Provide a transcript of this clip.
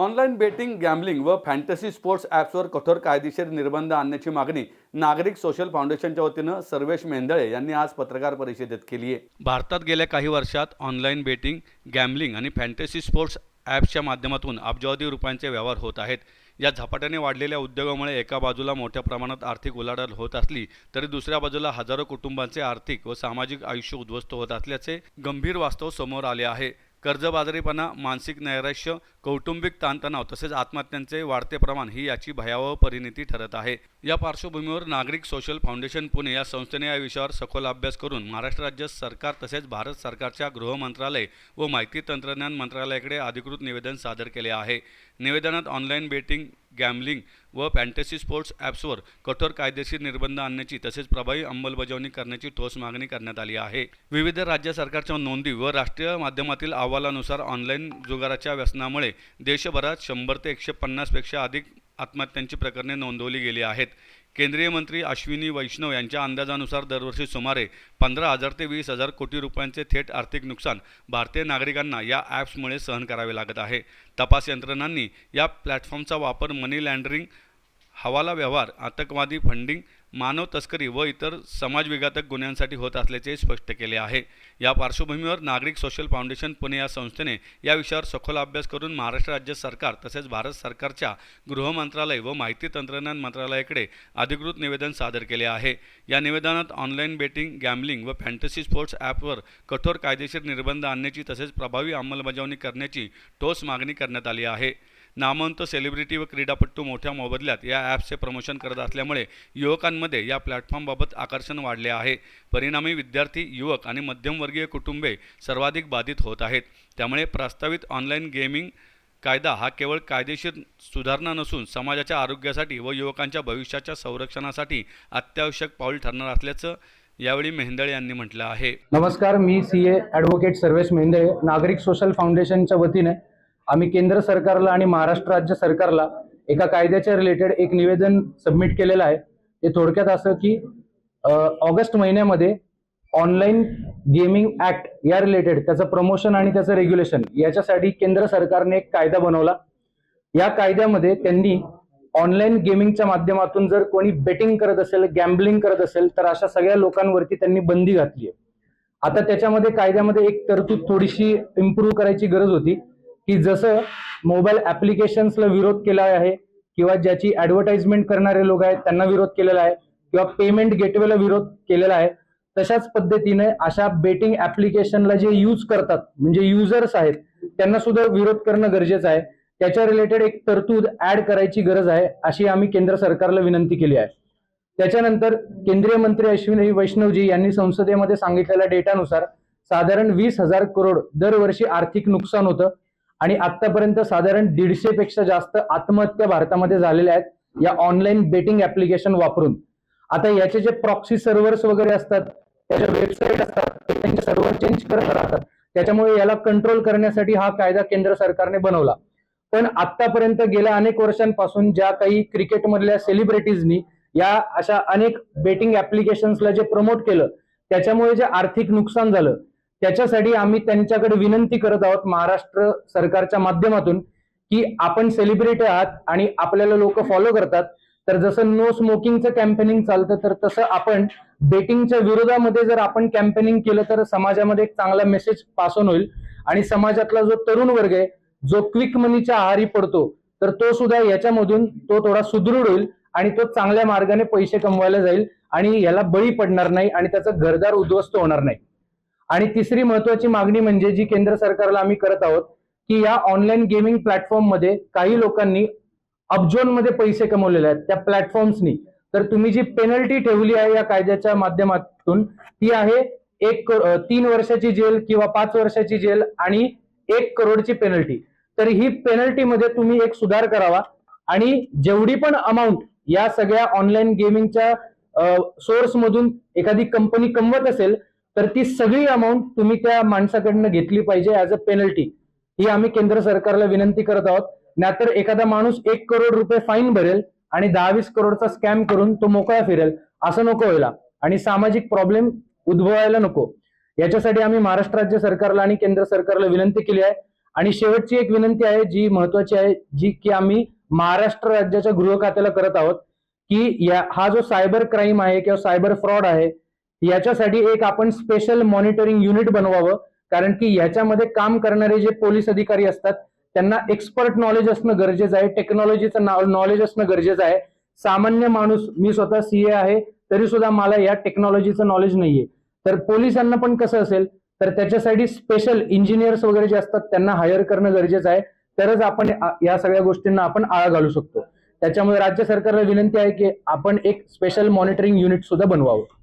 Online betting gambling व fantasy sports ॲप्सवर कठोर कायदेशीर निर्बंध आणण्याची मागणी नागरिक सोशल फाउंडेशनच्या वतीनं सर्वेश मेंदळे यांनी आज पत्रकार परिषदेत केली आहे. भारतात गेल्या काही वर्षात ऑनलाईन बेटिंग गॅम्बलिंग आणि फॅन्टसी स्पोर्ट्स ॲप्सच्या माध्यमातून अब्जावधी रुपयांचे व्यवहार होत आहेत. या झपाट्याने वाढलेल्या उद्योगामुळे एका बाजूला मोठ्या प्रमाणात आर्थिक उलाढाल होत असली तरी दुसऱ्या बाजूला हजारो कुटुंबांचे आर्थिक व सामाजिक आयुष्य उद्ध्वस्त होत असल्याचे गंभीर वास्तव समोर आले आहे. कर्जबाजारीपणा मानसिक नैराश्य कौटुंबिक ताणतणाव तसेच आत्महत्यांचे वाढते प्रमाण ही याची भयावह परिणिती ठरत आहे. या पार्श्वभूमीवर नागरिक सोशल फाउंडेशन पुणे या संस्थेने या विषयावर सखोल अभ्यास करून महाराष्ट्र राज्य सरकार तसेच भारत सरकारच्या गृह मंत्रालय व माहिती तंत्रज्ञान मंत्रालयाकडे अधिकृत निवेदन सादर केले आहे. निवेदनात ऑनलाईन बेटिंग गॅमलिंग व फॅन्टसी स्पोर्ट्स ॲप्सवर कठोर कायदेशीर निर्बंध आणण्याची तसेच प्रभावी अंमलबजावणी करण्याची ठोस मागणी करण्यात आली आहे. विविध राज्य सरकारच्या नोंदी व राष्ट्रीय माध्यमातील अहवालानुसार ऑनलाईन जुगाराच्या व्यसनामुळे देशभरात शंभर ते एकशे पन्नासपेक्षा अधिक आत्महत्यांची प्रकरणे नोंदवली गेली आहेत. केंद्रीय मंत्री अश्विनी वैष्णव यांच्या अंदाजानुसार दरवर्षी सुमारे पंधरा हजार ते वीस हजार कोटी रुपयांचे थेट आर्थिक नुकसान भारतीय नागरिकांना या ॲप्समुळे सहन करावे लागत आहे. तपास यंत्रणांनी या प्लॅटफॉर्मचा वापर मनी लँडरिंग हवाला व्यवहार आतंकवादी फंडिंग मानव तस्करी व इतर समाजविघातक गुन्ह्यांसाठी होत असल्याचे स्पष्ट केले आहे. या पार्श्वभूमीवर नागरिक सोशल फाउंडेशन पुणे या संस्थेने या विषयावर सखोल अभ्यास करून महाराष्ट्र राज्य सरकार तसेच भारत सरकारच्या गृह मंत्रालय व माहिती तंत्रज्ञान मंत्रालयाकडे अधिकृत निवेदन सादर केले आहे. या निवेदनात ऑनलाईन बेटिंग गॅमलिंग व फॅन्टसी स्पोर्ट्स ॲपवर कठोर कायदेशीर निर्बंध आणण्याची तसेच प्रभावी अंमलबजावणी करण्याची ठोस मागणी करण्यात आली आहे. नामवंत सेलिब्रिटी व क्रीडापटू मोठ्या मोबदल्यात या ॲप्सचे प्रमोशन करत असल्यामुळे युवकांमध्ये या प्लॅटफॉर्मबाबत आकर्षण वाढले आहे. परिणामी विद्यार्थी युवक आणि मध्यमवर्गीय कुटुंबे सर्वाधिक बाधित होत आहेत. त्यामुळे प्रस्तावित ऑनलाईन गेमिंग कायदा हा केवळ कायदेशीर सुधारणा नसून समाजाच्या आरोग्यासाठी व युवकांच्या भविष्याच्या संरक्षणासाठी अत्यावश्यक पाऊल ठरणार असल्याचं यावेळी मेहंदळे यांनी म्हटलं आहे. नमस्कार मी C A advocate Sarvesh Mehendale Nagrik social फाउंडेशनच्या वतीने आम्ही केंद्र सरकारला आणि महाराष्ट्र राज्य सरकारला एका कायद्याच्या रिलेटेड एक निवेदन सबमिट केलेलं आहे. ते थोडक्यात असं की ऑगस्ट महिन्यामध्ये ऑनलाईन गेमिंग ऍक्ट या रिलेटेड त्याचं प्रमोशन आणि त्याचं रेग्युलेशन याच्यासाठी केंद्र सरकारने एक कायदा बनवला. या कायद्यामध्ये त्यांनी ऑनलाईन गेमिंगच्या माध्यमातून जर कोणी बेटिंग करत असेल गॅम्बलिंग करत असेल तर अशा सगळ्या लोकांवरती त्यांनी बंदी घातली आहे. आता त्याच्यामध्ये कायद्यामध्ये एक तरतूद थोडीशी इम्प्रूव्ह करायची गरज होती. की जसं मोबाईल ऍप्लिकेशन्सला विरोध केला आहे किंवा ज्याची ऍडव्हर्टाइजमेंट करणारे लोक आहेत त्यांना विरोध केलेला आहे किंवा पेमेंट गेटवेला विरोध केलेला आहे तशाच पद्धतीने अशा बेटिंग ऍप्लिकेशनला जे यूज करतात म्हणजे युजर्स आहेत त्यांना सुद्धा विरोध करणं गरजेचं आहे. त्याच्या रिलेटेड एक तरतूद ऍड करायची गरज आहे अशी आम्ही केंद्र सरकारला विनंती केली आहे. त्याच्यानंतर केंद्रीय मंत्री अश्विनी वैष्णवजी यांनी संसदेमध्ये सांगितलेल्या डेटानुसार साधारण वीस हजार करोड दरवर्षी आर्थिक नुकसान होतं. आणि आतापर्यंत साधारण दीडशे पेक्षा जास्त आत्महत्या भारतामध्ये झालेल्या आहेत. या ऑनलाईन बेटिंग ऍप्लिकेशन वापरून. आता याचे जे प्रॉक्सी सर्व्हर्स वगैरे असतात त्याच्या वेबसाईट असतात ते त्यांचे सर्व्हर चेंज करत राहतात. त्याच्यामुळे याला कंट्रोल करण्यासाठी हा कायदा केंद्र सरकारने बनवला. पण आतापर्यंत गेल्या अनेक वर्षांपासून ज्या काही क्रिकेटमधल्या सेलिब्रिटीजनी या अशा अनेक बेटिंग ऍप्लिकेशन्सला जे प्रमोट केलं त्याच्यामुळे जे आर्थिक नुकसान झालं त्याच्यासाठी आम्ही त्यांच्याकडे विनंती करत आहोत महाराष्ट्र सरकारच्या माध्यमातून की आपण सेलिब्रिटी आहात आणि आपल्याला लोक फॉलो करतात. तर जसं नो स्मोकिंगचं कॅम्पेनिंग चालतं तर तसं आपण बेटिंगच्या विरोधामध्ये जर आपण कॅम्पेनिंग केलं तर समाजामध्ये एक चांगला मेसेज पास ऑन होईल. आणि समाजातला जो तरुण वर्ग आहे जो क्विक मनीच्या आहारी पडतो तर तो सुद्धा याच्यामधून तो थोडा सुदृढ होईल आणि तो चांगल्या मार्गाने पैसे कमवायला जाईल आणि याला बळी पडणार नाही आणि त्याचं घरदार उद्ध्वस्त होणार नाही. आणि तिसरी महत्वाची मागणी म्हणजे जी केंद्र सरकारला आम्ही करत आहोत की या ऑनलाईन गेमिंग प्लॅटफॉर्ममध्ये काही लोकांनी अब्जोनमध्ये पैसे कमवलेले आहेत. त्या प्लॅटफॉर्म्सनी तर तुम्ही जी पेनल्टी ठेवली आहे या कायद्याच्या माध्यमातून ती आहे एक तीन वर्षाची जेल किंवा पाच वर्षाची जेल आणि एक करोडची पेनल्टी तर ही पेनल्टीमध्ये तुम्ही एक सुधार करावा आणि जेवढी पण अमाऊंट या सगळ्या ऑनलाईन गेमिंगच्या सोर्स मधून एखादी कंपनी कमवत असेल तर ती सगळी अमाऊंट तुम्ही त्या माणसाकडनं घेतली पाहिजे ऍज अ पेनल्टी ही आम्ही केंद्र सरकारला विनंती करत आहोत. नाहीतर एखादा माणूस एक करोड रुपये फाईन भरेल आणि दहा वीस करोडचा स्कॅम करून तो मोकळा फिरेल. असं नको व्हायला. आणि सामाजिक प्रॉब्लेम उद्भवायला नको. याच्यासाठी आम्ही महाराष्ट्र राज्य सरकारला आणि केंद्र सरकारला विनंती केली आहे. आणि शेवटची एक विनंती आहे जी महत्वाची आहे जी की आम्ही महाराष्ट्र राज्याच्या गृह खात्याला करत आहोत की या हा जो सायबर क्राईम आहे किंवा सायबर फ्रॉड आहे याच्यासाठी एक आपण स्पेशल मॉनिटरिंग युनिट बनवावं. कारण की याच्यामध्ये काम करणारे जे पोलीस अधिकारी असतात त्यांना एक्सपर्ट नॉलेज असणं गरजेचं आहे. टेक्नॉलॉजीचं नॉलेज असणं गरजेचं आहे. सामान्य माणूस मी स्वतः सीए आहे तरी सुद्धा मला या टेक्नॉलॉजीचं नॉलेज नाहीये. तर पोलिसांना पण कसं असेल तर त्याच्यासाठी स्पेशल इंजिनियर्स वगैरे जे असतात त्यांना हायर करणं गरजेचं आहे. तरच आपण या सगळ्या गोष्टींना आपण आळा घालू शकतो. त्याच्यामुळे राज्य सरकारला विनंती आहे की आपण एक स्पेशल मॉनिटरिंग युनिट सुद्धा बनवावं.